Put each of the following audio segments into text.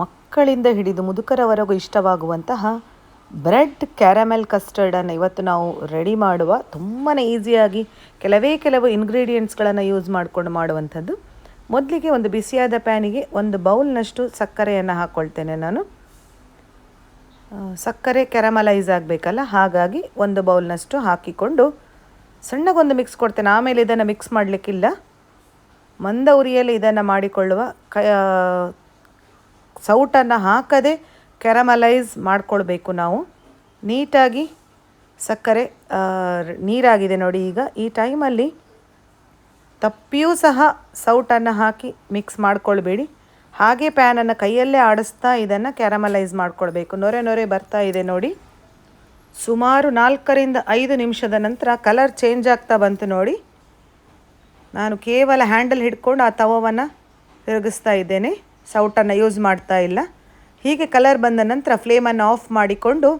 ಮಕ್ಕಳಿಂದ ಹಿಡಿದು ಮುದುಕರವರೆಗೂ ಇಷ್ಟವಾಗುವಂತಹ bread caramel ಕಸ್ಟರ್ಡನ್ನು ಇವತ್ತು ನಾವು ರೆಡಿ ಮಾಡುವ ತುಂಬಾ ಈಸಿಯಾಗಿ ಕೆಲವೇ ಕೆಲವು ಇಂಗ್ರೀಡಿಯೆಂಟ್ಸ್ಗಳನ್ನು ಯೂಸ್ ಮಾಡಿಕೊಂಡು ಮಾಡುವಂಥದ್ದು. ಮೊದಲಿಗೆ ಒಂದು ಬಿಸಿಯಾದ ಪ್ಯಾನಿಗೆ ಒಂದು ಬೌಲ್ನಷ್ಟು ಸಕ್ಕರೆಯನ್ನು ಹಾಕ್ಕೊಳ್ತೇನೆ ನಾನು. ಸಕ್ಕರೆ ಕ್ಯಾರಮಲೈಸ್ ಆಗಬೇಕಲ್ಲ, ಹಾಗಾಗಿ ಒಂದು ಬೌಲ್ನಷ್ಟು ಹಾಕಿಕೊಂಡು ಸಣ್ಣಗೊಂದು ಮಿಕ್ಸ್ ಕೊಡ್ತೇನೆ. ಆಮೇಲೆ ಇದನ್ನು ಮಿಕ್ಸ್ ಮಾಡಲಿಕ್ಕಿಲ್ಲ. ಮಂದ ಉರಿಯಲ್ಲಿ ಇದನ್ನು ಮಾಡಿಕೊಳ್ಳುವ ಕ ಸೌಟನ್ನು ಹಾಕದೆ ಕ್ಯಾರಮಲೈಸ್ ಮಾಡಿಕೊಳ್ಬೇಕು ನಾವು. ನೀಟಾಗಿ ಸಕ್ಕರೆ ನೀರಾಗಿದೆ ನೋಡಿ ಈಗ. ಈ ಟೈಮಲ್ಲಿ ತಪ್ಪಿಯೂ ಸಹ ಸೌಟನ್ನು ಹಾಕಿ ಮಿಕ್ಸ್ ಮಾಡ್ಕೊಳ್ಬೇಡಿ. ಹಾಗೆ ಪ್ಯಾನನ್ನು ಕೈಯಲ್ಲೇ ಆಡಿಸ್ತಾ ಇದನ್ನು ಕ್ಯಾರಮಲೈಸ್ ಮಾಡಿಕೊಳ್ಬೇಕು. ನೊರೆ ನೊರೆ ಬರ್ತಾ ಇದೆ ನೋಡಿ. ಸುಮಾರು ನಾಲ್ಕರಿಂದ ಐದು ನಿಮಿಷದ ನಂತರ ಕಲರ್ ಚೇಂಜ್ ಆಗ್ತಾ ಬಂತು ನೋಡಿ. ನಾನು ಕೇವಲ ಹ್ಯಾಂಡಲ್ ಹಿಡ್ಕೊಂಡು ಆ ತವವನ್ನು ತಿರುಗಿಸ್ತಾ ಇದ್ದೇನೆ. ಸೌಟನ್ನು ಯೂಸ್ ಮಾಡ್ತಾ ಇಲ್ಲ. ಹೀಗೆ ಕಲರ್ ಬಂದ ನಂತರ ಫ್ಲೇಮನ್ನು ಆಫ್ ಮಾಡಿಕೊಂಡು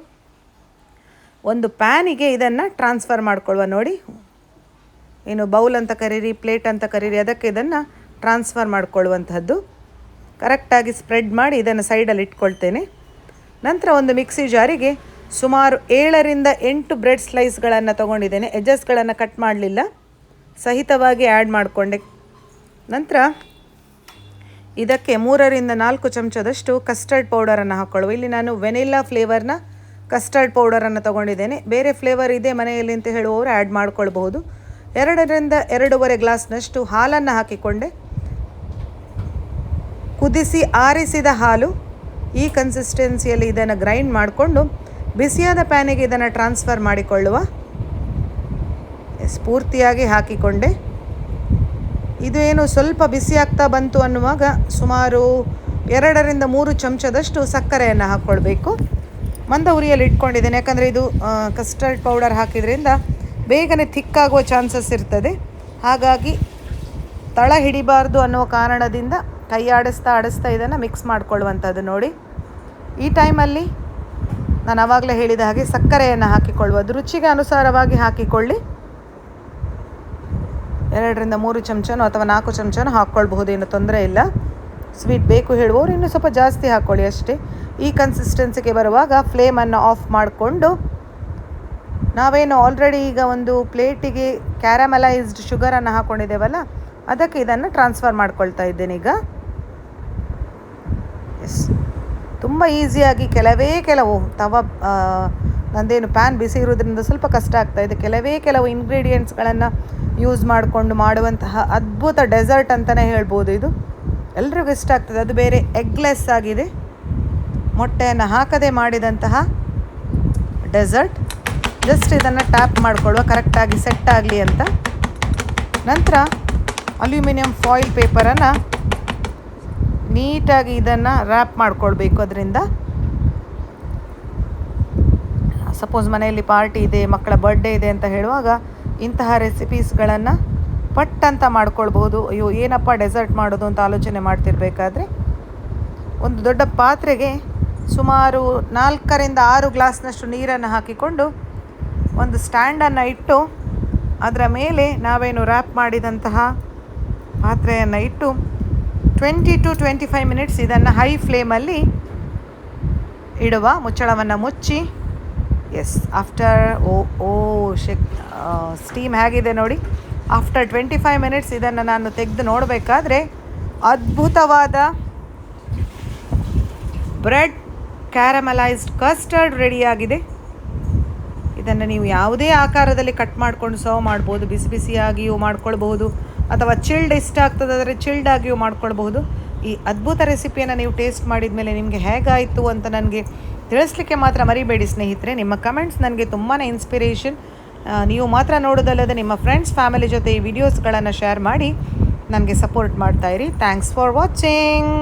ಒಂದು ಪ್ಯಾನಿಗೆ ಇದನ್ನು ಟ್ರಾನ್ಸ್ಫರ್ ಮಾಡಿಕೊಳ್ಳುವ ನೋಡಿ. ಏನು ಬೌಲ್ ಅಂತ ಕರೀರಿ, ಪ್ಲೇಟ್ ಅಂತ ಕರೀರಿ, ಅದಕ್ಕೆ ಇದನ್ನು ಟ್ರಾನ್ಸ್ಫರ್ ಮಾಡ್ಕೊಳ್ಳುವಂಥದ್ದು ಕರೆಕ್ಟಾಗಿ ಸ್ಪ್ರೆಡ್ ಮಾಡಿ ಇದನ್ನು ಸೈಡಲ್ಲಿ ಇಟ್ಕೊಳ್ತೇನೆ. ನಂತರ ಒಂದು ಮಿಕ್ಸಿ ಜಾರಿಗೆ ಸುಮಾರು ಏಳರಿಂದ ಎಂಟು ಬ್ರೆಡ್ ಸ್ಲೈಸ್ಗಳನ್ನು ತೊಗೊಂಡಿದ್ದೇನೆ. ಎಜಸ್ಗಳನ್ನು ಕಟ್ ಮಾಡಲಿಲ್ಲ. ಸಹಿತವಾಗಿ ಆ್ಯಡ್ ಮಾಡಿಕೊಂಡೆ. ನಂತರ ಇದಕ್ಕೆ ಮೂರರಿಂದ ನಾಲ್ಕು ಚಮಚದಷ್ಟು ಕಸ್ಟರ್ಡ್ ಪೌಡರನ್ನು ಹಾಕ್ಕೊಳ್ಳುವ ಇಲ್ಲಿ ನಾನು ವೆನಿಲ್ಲಾ ಫ್ಲೇವರ್ನ ಕಸ್ಟರ್ಡ್ ಪೌಡರನ್ನು ತೊಗೊಂಡಿದ್ದೇನೆ. ಬೇರೆ ಫ್ಲೇವರ್ ಇದೆ ಮನೆಯಲ್ಲಿ ಅಂತ ಹೇಳುವವರು ಆ್ಯಡ್ ಮಾಡ್ಕೊಳ್ಬಹುದು. ಎರಡರಿಂದ ಎರಡೂವರೆ ಗ್ಲಾಸ್ನಷ್ಟು ಹಾಲನ್ನು ಹಾಕಿಕೊಂಡೆ. ಕುದಿಸಿ ಆರಿಸಿದ ಹಾಲು ಈ ಕನ್ಸಿಸ್ಟೆನ್ಸಿಯಲ್ಲಿ ಇದನ್ನು ಗ್ರೈಂಡ್ ಮಾಡಿಕೊಂಡು ಬಿಸಿಯಾದ ಪ್ಯಾನಿಗೆ ಇದನ್ನು ಟ್ರಾನ್ಸ್ಫರ್ ಮಾಡಿಕೊಳ್ಳುವ. ಸ್ಫೂರ್ತಿಯಾಗಿ ಹಾಕಿಕೊಂಡೆ. ಇದು ಏನು ಸ್ವಲ್ಪ ಬಿಸಿಯಾಗ್ತಾ ಬಂತು ಅನ್ನುವಾಗ ಸುಮಾರು ಎರಡರಿಂದ ಮೂರು ಚಮಚದಷ್ಟು ಸಕ್ಕರೆಯನ್ನು ಹಾಕ್ಕೊಳ್ಬೇಕು. ಮಂದ ಉರಿಯಲ್ಲಿ ಇಟ್ಕೊಂಡಿದ್ದೇನೆ. ಯಾಕಂದರೆ ಇದು ಕಸ್ಟರ್ಡ್ ಪೌಡರ್ ಹಾಕಿದ್ರಿಂದ ಬೇಗನೆ ಥಿಕ್ಕಾಗುವ ಚಾನ್ಸಸ್ ಇರ್ತದೆ. ಹಾಗಾಗಿ ತಳ ಹಿಡಿಬಾರ್ದು ಅನ್ನೋ ಕಾರಣದಿಂದ ಕೈ ಆಡಿಸ್ತಾ ಆಡಿಸ್ತಾ ಇದನ್ನು ಮಿಕ್ಸ್ ಮಾಡ್ಕೊಳ್ಳುವಂಥದ್ದು ನೋಡಿ. ಈ ಟೈಮಲ್ಲಿ ನಾನು ಆವಾಗಲೇ ಹೇಳಿದ ಹಾಗೆ ಸಕ್ಕರೆಯನ್ನು ಹಾಕಿಕೊಳ್ಳುವುದು ರುಚಿಗೆ ಅನುಸಾರವಾಗಿ ಹಾಕಿಕೊಳ್ಳಿ. ಎರಡರಿಂದ ಮೂರು ಚಮಚನೋ ಅಥವಾ ನಾಲ್ಕು ಚಮಚನೋ ಹಾಕ್ಕೊಳ್ಬಹುದು, ಏನು ತೊಂದರೆ ಇಲ್ಲ. ಸ್ವೀಟ್ ಬೇಕು ಹೇಳುವವರು ಇನ್ನೂ ಸ್ವಲ್ಪ ಜಾಸ್ತಿ ಹಾಕ್ಕೊಳ್ಳಿ ಅಷ್ಟೇ. ಈ ಕನ್ಸಿಸ್ಟೆನ್ಸಿಗೆ ಬರುವಾಗ ಫ್ಲೇಮನ್ನು ಆಫ್ ಮಾಡಿಕೊಂಡು ನಾವೇನು ಆಲ್ರೆಡಿ ಈಗ ಒಂದು ಪ್ಲೇಟಿಗೆ ಕ್ಯಾರಮಲೈಸ್ಡ್ ಶುಗರನ್ನು ಹಾಕ್ಕೊಂಡಿದ್ದೇವಲ್ಲ ಅದಕ್ಕೆ ಇದನ್ನು ಟ್ರಾನ್ಸ್ಫರ್ ಮಾಡ್ಕೊಳ್ತಾ ಇದ್ದೇನೆ ಈಗ. ಎಸ್ ತುಂಬ ಈಸಿಯಾಗಿ ಕೆಲವೇ ಕೆಲವು ತವ ನಂದೇನು ಪ್ಯಾನ್ ಬಿಸಿ ಇರೋದ್ರಿಂದ ಸ್ವಲ್ಪ ಕಷ್ಟ ಆಗ್ತಾ ಇದೆ. ಕೆಲವೇ ಕೆಲವು ಇಂಗ್ರೀಡಿಯೆಂಟ್ಸ್ಗಳನ್ನು ಯೂಸ್ ಮಾಡಿಕೊಂಡು ಮಾಡುವಂತಹ ಅದ್ಭುತ ಡೆಸರ್ಟ್ ಅಂತಲೇ ಹೇಳ್ಬೋದು ಇದು. ಎಲ್ರಿಗೂ ಇಷ್ಟ ಆಗ್ತದೆ. ಅದು ಬೇರೆ ಎಗ್ಲೆಸ್ ಆಗಿದೆ. ಮೊಟ್ಟೆಯನ್ನು ಹಾಕದೆ ಮಾಡಿದಂತಹ ಡೆಸರ್ಟ್ ಜಸ್ಟ್ ಇದನ್ನು ಟ್ಯಾಪ್ ಮಾಡಿಕೊಳ್ಳುವ ಕರೆಕ್ಟಾಗಿ ಸೆಟ್ ಆಗಲಿ ಅಂತ. ನಂತರ ಅಲ್ಯೂಮಿನಿಯಂ ಫಾಯಿಲ್ ಪೇಪರನ್ನು ನೀಟಾಗಿ ಇದನ್ನು ರ್ಯಾಪ್ ಮಾಡಿಕೊಳ್ಬೇಕು. ಅದರಿಂದ ಸಪೋಸ್ ಮನೆಯಲ್ಲಿ ಪಾರ್ಟಿ ಇದೆ, ಮಕ್ಕಳ ಬರ್ಡೇ ಇದೆ ಅಂತ ಹೇಳುವಾಗ ಇಂತಹ ರೆಸಿಪೀಸ್ಗಳನ್ನು ಪಟ್ ಅಂತ ಮಾಡ್ಕೊಳ್ಬೋದು ಅಯ್ಯೋ, ಏನಪ್ಪ ಡೆಸರ್ಟ್ ಮಾಡೋದು ಅಂತ ಆಲೋಚನೆ ಮಾಡ್ತಿರ್ಬೇಕಾದ್ರೆ ಒಂದು ದೊಡ್ಡ ಪಾತ್ರೆಗೆ ಸುಮಾರು ನಾಲ್ಕರಿಂದ ಆರು ಗ್ಲಾಸ್ನಷ್ಟು ನೀರನ್ನು ಹಾಕಿಕೊಂಡು ಒಂದು ಸ್ಟ್ಯಾಂಡನ್ನು ಇಟ್ಟು ಅದರ ಮೇಲೆ ನಾವೇನು ರ್ಯಾಪ್ ಮಾಡಿದಂತಹ ಪಾತ್ರೆಯನ್ನು ಇಟ್ಟು twenty to twenty five minutes ಇದನ್ನು ಹೈ ಫ್ಲೇಮಲ್ಲಿ ಇಡುವ ಮುಚ್ಚಳವನ್ನು ಮುಚ್ಚಿ ಎಸ್ ಆಫ್ಟರ್ ಓ ಓ ಶೆಕ್ ಸ್ಟೀಮ್ ಹೇಗಿದೆ ನೋಡಿ. ಆಫ್ಟರ್ ಟ್ವೆಂಟಿ ಫೈವ್ ಮಿನಿಟ್ಸ್ ಇದನ್ನು ನಾನು ತೆಗೆದು ನೋಡಬೇಕಾದ್ರೆ ಅದ್ಭುತವಾದ ಬ್ರೆಡ್ ಕ್ಯಾರಮಲೈಸ್ಡ್ ಕಸ್ಟರ್ಡ್ ರೆಡಿಯಾಗಿದೆ ಇದನ್ನು ನೀವು ಯಾವುದೇ ಆಕಾರದಲ್ಲಿ ಕಟ್ ಮಾಡ್ಕೊಂಡು ಸರ್ವ್ ಮಾಡ್ಬೋದು. ಬಿಸಿ ಬಿಸಿಯಾಗಿಯೂ ಮಾಡ್ಕೊಳ್ಬಹುದು. ಅಥವಾ ಚಿಲ್ಡ್ ಇಷ್ಟ ಆಗ್ತದಾದರೆ ಚಿಲ್ಡ್ ಆಗಿಯೂ ಮಾಡ್ಕೊಳ್ಬಹುದು. ಈ ಅದ್ಭುತ ರೆಸಿಪಿಯನ್ನು ನೀವು ಟೇಸ್ಟ್ ಮಾಡಿದ ಮೇಲೆ ನಿಮಗೆ ಹೇಗಾಯಿತು ಅಂತ ನನಗೆ ತಿಳಿಸ್ಲಿಕ್ಕೆ ಮಾತ್ರ ಮರಿಬೇಡಿ ಸ್ನೇಹಿತರೆ. ನಿಮ್ಮ ಕಮೆಂಟ್ಸ್ ನನಗೆ ತುಂಬಾ ಇನ್ಸ್ಪಿರೇಷನ್. ನೀವು ಮಾತ್ರ ನೋಡೋದಲ್ಲದೆ ನಿಮ್ಮ ಫ್ರೆಂಡ್ಸ್, ಫ್ಯಾಮಿಲಿ ಜೊತೆ ಈ ವಿಡಿಯೋಸ್ಗಳನ್ನು ಶೇರ್ ಮಾಡಿ ನನಗೆ ಸಪೋರ್ಟ್ ಮಾಡ್ತಾಯಿರಿ ಥ್ಯಾಂಕ್ಸ್ ಫಾರ್ ವಾಚಿಂಗ್.